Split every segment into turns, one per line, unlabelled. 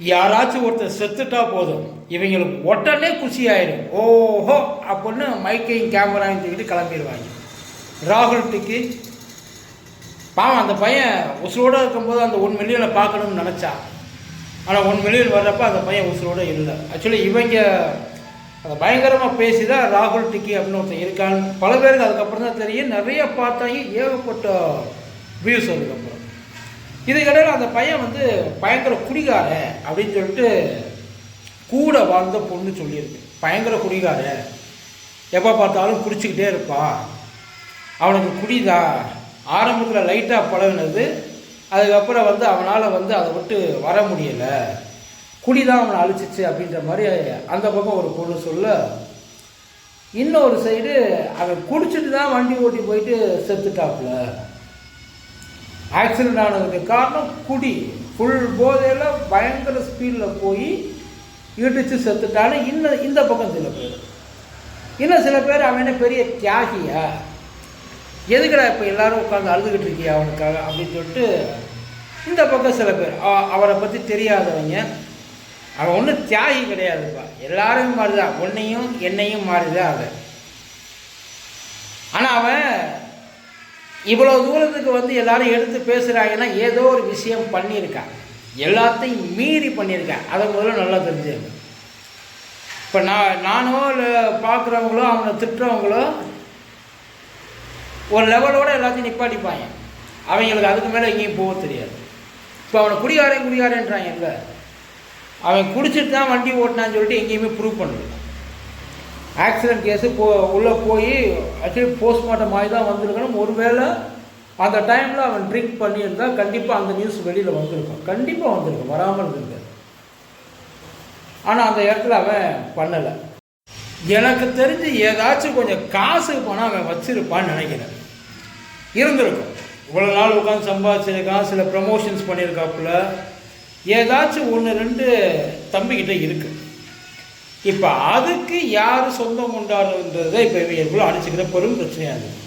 யாராச்சும் ஒருத்தர் செத்துட்டா போதும். இவங்களுக்கு உடனே குஷி ஆயிடும் ஓஹோ அப்படின்னு மைக்கையும் கேமராயும் தூக்கிட்டு கிளம்பிடுவாங்க. ராகுல் டிக்கி பாவம் அந்த பையன் உசுரோடு இருக்கும்போது அந்த ஒன் மில்லியனை பார்க்கணும்னு நினச்சான் ஆனால் ஒன் மில்லியன் வர்றப்ப அந்த பையன் உசுரோடு இல்லை. ஆக்சுவலி இவங்க அதை பயங்கரமாக பேசி தான் ராகுல் டிக்கி அப்படின்னு ஒருத்தன் இருக்கான்னு பல பேருக்கு அதுக்கப்புறம் தான் தெரியும். நிறைய பார்த்தாங்க ஏகப்பட்ட வியூஸ் அதுக்கப்புறம் இதுக்கிடையில் அந்த பையன் வந்து பயங்கர குடிகாரன் அப்படின்னு சொல்லிட்டு கூட வாழ்ந்த பொண்ணு சொல்லியிருக்கு. பயங்கர குடிகாரன். எப்போ பார்த்தாலும் குடிச்சிக்கிட்டே இருப்பான். அவனுக்கு குடிதா? ஆரம்பத்தில் லைட்டாக பழகினது. அதுக்கப்புறம் வந்து அவனால் வந்து அதை விட்டு வர முடியலை. குடி தான் அவனை அழிச்சிச்சு அப்படின்ற மாதிரி அந்த பக்கம் ஒரு பொண்ணு சொல்ல இன்னொரு சைடு அவன் குடிச்சிட்டு தான் வண்டி ஓட்டி போயிட்டு செத்துட்டாப்புல ஆக்சிடென்ட் ஆனதுக்கு காரணம் குடி. ஃபுல் போதையில் பயங்கர ஸ்பீடில் போய் இடிச்சு செத்துட்டாலும் இன்னும் இந்த பக்கம் சில பேர். இன்னும் சில பேர் அவன் என்ன பெரிய தியாகியா? எதுக்குடா இப்போ எல்லாரும் உட்காந்து அழுதுகிட்டு இருக்கியா அவனுக்காக அப்படின்னு சொல்லிட்டு இந்த பக்கம் சில பேர். அவரை பற்றி தெரியாதவங்க. அவன் ஒன்றும் தியாகி கிடையாதுப்பா. எல்லாரும் மாறிதான். உன்னையும் என்னையும் மாறிதான் அவன். ஆனால் அவன் இவ்வளோ தூரத்துக்கு வந்து எல்லாரும் எடுத்து பேசுகிறாங்கன்னா ஏதோ ஒரு விஷயம் பண்ணியிருக்கான் எல்லாத்தையும் மீறி பண்ணியிருக்கேன் அதை முதல்ல நல்லா தெரிஞ்சுங்க இப்போ நான் நானோ இல்லை பார்க்குறவங்களோ அவனை திட்டுறவங்களோ ஒரு லெவலோடு எல்லாத்தையும் நிப்பாட்டிப்பாங்க. அவங்களுக்கு அதுக்கு மேலே எங்கேயும் போக தெரியாது. இப்போ அவனை குடிகாரன் குடிகாரன்றாங்க இல்லை. அவன் குடிச்சிட்டு தான் வண்டி ஓட்டினான்னு சொல்லிட்டு எங்கேயுமே ப்ரூவ் பண்ணல. ஆக்சிடென்ட் கேஸு போ உள்ளே போய் ஆக்சுவலி போஸ்ட்மார்ட்டம் ஆகி தான் வந்திருக்கணும். ஒருவேளை அந்த டைமில் அவன் ட்ரிங்க் பண்ணியிருந்தா கண்டிப்பாக அந்த நியூஸ் வெளியில் வந்திருக்கும். கண்டிப்பாக வந்திருக்கும். வராமல் இருந்திருக்காது ஆனால் அந்த இடத்துல அவன் பண்ணலை. எனக்கு தெரிஞ்சு ஏதாச்சும் கொஞ்சம் காசு பணம் அவன் வச்சிருப்பான்னு நினைக்கிறேன். இருந்திருக்கும். இவ்வளோ நாள் உட்காந்து சம்பாதிச்சிருக்கான். சில ப்ரமோஷன்ஸ் பண்ணியிருக்காப்புல. ஏதாச்சும் ஒன்று ரெண்டு தம்பிக்கிட்ட இருக்குது இப்போ அதுக்கு யார் சொந்தம் கொண்டாடுன்றதை இப்போ இவங்களுக்குள்ள அடிச்சுக்கிற பெரும் பிரச்சனையாக இருக்குது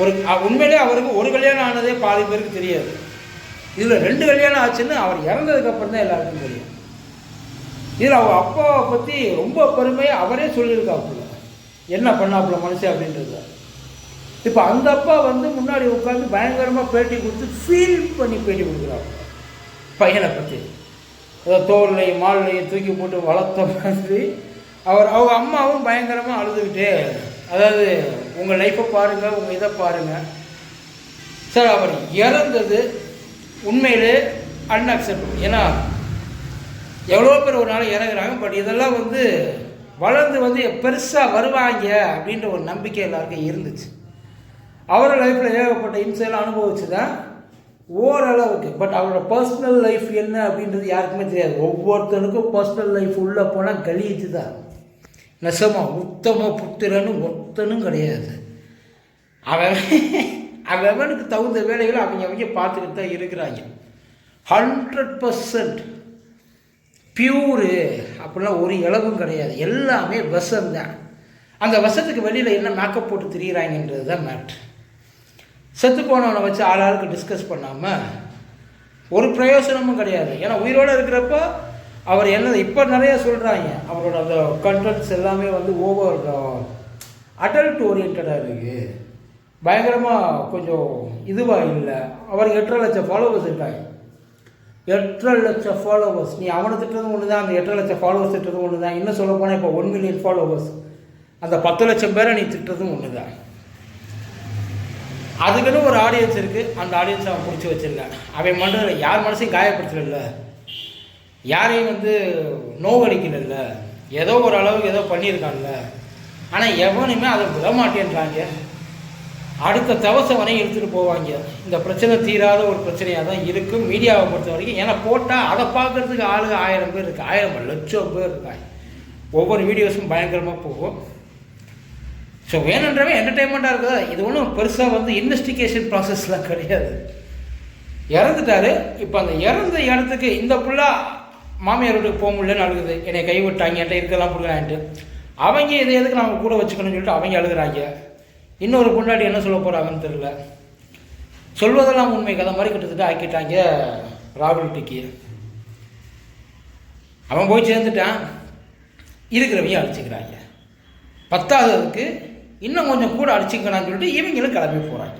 ஒரு உண்மையிலே அவருக்கு ஒரு கல்யாணம் ஆனதே பாதி பேருக்கு தெரியாது. இதில் ரெண்டு கல்யாணம் ஆச்சுன்னு அவர் இறந்ததுக்கப்புறம் தான் எல்லாருக்கும் தெரியும். இதில் அவங்க அப்பாவை பற்றி ரொம்ப பெருமையாக அவரே சொல்லியிருக்காப்புல. என்ன பண்ணாப்புல மனுஷன் அப்படின்றது. இப்போ அந்த அப்பா வந்து முன்னாடி உட்காந்து பயங்கரமாக பேட்டி கொடுத்து ஃபீல் பண்ணி பேட்டி கொடுக்குறாப்புல. பையனை பற்றி ஏதோ தோல்லையும் மாலையும் தூக்கி போட்டு வளர்த்த மாதிரி அவர் அவங்க அம்மாவும் பயங்கரமாக அழுதுகிட்டே அதாவது உங்கள் லைஃப்பை பாருங்கள் உங்கள் இதை பாருங்கள் சார் அவர் இறந்தது உண்மையிலே அன்அக்செப்டபிள் ஏன்னா எவ்வளோ பேர் ஒரு நாள் இறங்குறாங்க பட் இதெல்லாம் வந்து வளர்ந்து வந்து பெருசாக வருவாங்க அப்படின்ற ஒரு நம்பிக்கை எல்லாருக்கும் இருந்துச்சு. அவரோட லைஃப்பில் ஏகப்பட்ட இன்சைலாம் அனுபவிச்சு தான் ஓரளவுக்கு. பட் அவரோட பர்சனல் லைஃப் என்ன அப்படின்றது யாருக்குமே தெரியாது. ஒவ்வொருத்தனுக்கும் பர்சனல் லைஃப் உள்ளே போனால் கழிச்சு தான். நெசமா உத்தம புத்திரன்னு ஒருத்தனும் கிடையாது. அவன் அவன் அவனுக்கு தகுந்த வேலைகளை அவங்க அவங்க பார்த்துக்கிட்டு தான் இருக்கிறாங்க. ஹண்ட்ரட் பர்சன்ட் பியூரு அப்படிலாம் ஒரு இளவும் கிடையாது. எல்லாமே விஷம் தான். அந்த விஷத்துக்கு வெளியில் என்ன மேக்கப் போட்டு திரியிறாங்கன்றது தான் மேட்ரு செத்து போனவனை வச்சு ஆளாளுக்கு டிஸ்கஸ் பண்ணாமல் ஒரு பிரயோசனமும் கிடையாது. ஏன்னா உயிரோடு இருக்கிறப்ப அவர் என்ன இப்போ நிறைய சொல்கிறாங்க அவரோட அந்த கண்டென்ட்ஸ் எல்லாமே வந்து ஓவர் அடல்ட் ஓரியன்டாக இருக்குது பயங்கரமாக கொஞ்சம் இதுவாக இல்லை. அவருக்கு எட்டரை லட்சம் ஃபாலோவர்ஸ் இருக்காங்க. எட்டரை லட்சம் ஃபாலோவர்ஸ் நீ அவனை திட்டதும் ஒன்று தான் அந்த எட்டரை லட்சம் ஃபாலோவர்ஸ் திட்டதும் ஒன்று தான் இன்னும் சொல்ல போனால் இப்போ ஒன் மில்லியன் ஃபாலோவர்ஸ் அந்த பத்து லட்சம் பேரை நீ திட்டுறதும் ஒன்று தான் அதுக்குன்னு ஒரு ஆடியன்ஸ் இருக்குது அந்த ஆடியன்ஸ் அவன் பிடிச்சி வச்சிருக்கான். அவன் மனதில் யார் மனசையும் காயப்படுத்தல யாரையும் வந்து நோவடிக்கல ஏதோ ஒரு அளவுக்கு ஏதோ பண்ணியிருக்கான்ல. ஆனால் எவனுமே அதை விட மாட்டேன்றாங்க அடுத்த தவசவனை எடுத்துகிட்டு போவாங்க. இந்த பிரச்சனை தீராத ஒரு பிரச்சனையாக தான் இருக்கும் மீடியாவை பொறுத்த வரைக்கும். ஏன்னா போட்டால் அதை பார்க்குறதுக்கு ஆளுங்க ஆயிரம் பேர் இருக்குது ஆயிரம் லட்சம் பேர் இருக்காங்க. ஒவ்வொரு வீடியோஸும் பயங்கரமாக போகும். ஸோ வேணுன்றவே என்டர்டெயின்மெண்ட்டாக இருக்குதா இது ஒன்றும் பெருசாக வந்து இன்வெஸ்டிகேஷன் ப்ராசஸ்லாம் கிடையாது. இறந்துட்டாரு. இப்போ அந்த இறந்த இடத்துக்கு இந்த புள்ள மாமியார் வீட்டுக்கு போக முடியலன்னு அழுகுது. என்னை கைவிட்டாங்க என்கிட்ட இருக்கலாம் கொடுக்குறான்ட்டு. அவங்க இதை எதுக்கு நம்ம கூட வச்சுக்கணும்னு சொல்லிட்டு அவங்க அழுகுறாங்க. இன்னொரு கொண்டாடி என்ன சொல்ல போகிறாங்கன்னு தெரியல. சொல்வதெல்லாம் உண்மை. கதை மாதிரி கிட்டத்தட்ட ஆக்கிட்டாங்க ராகுல் டிக்கி. அவன் போய் சேர்ந்துட்டான். இருக்கிறவங்க அழிச்சிக்கிறாங்க. பத்தாவதுக்கு இன்னும் கொஞ்சம் கூட அடிச்சுக்கணும்னு சொல்லிட்டு இவங்களும் கிளம்பி போகிறாங்க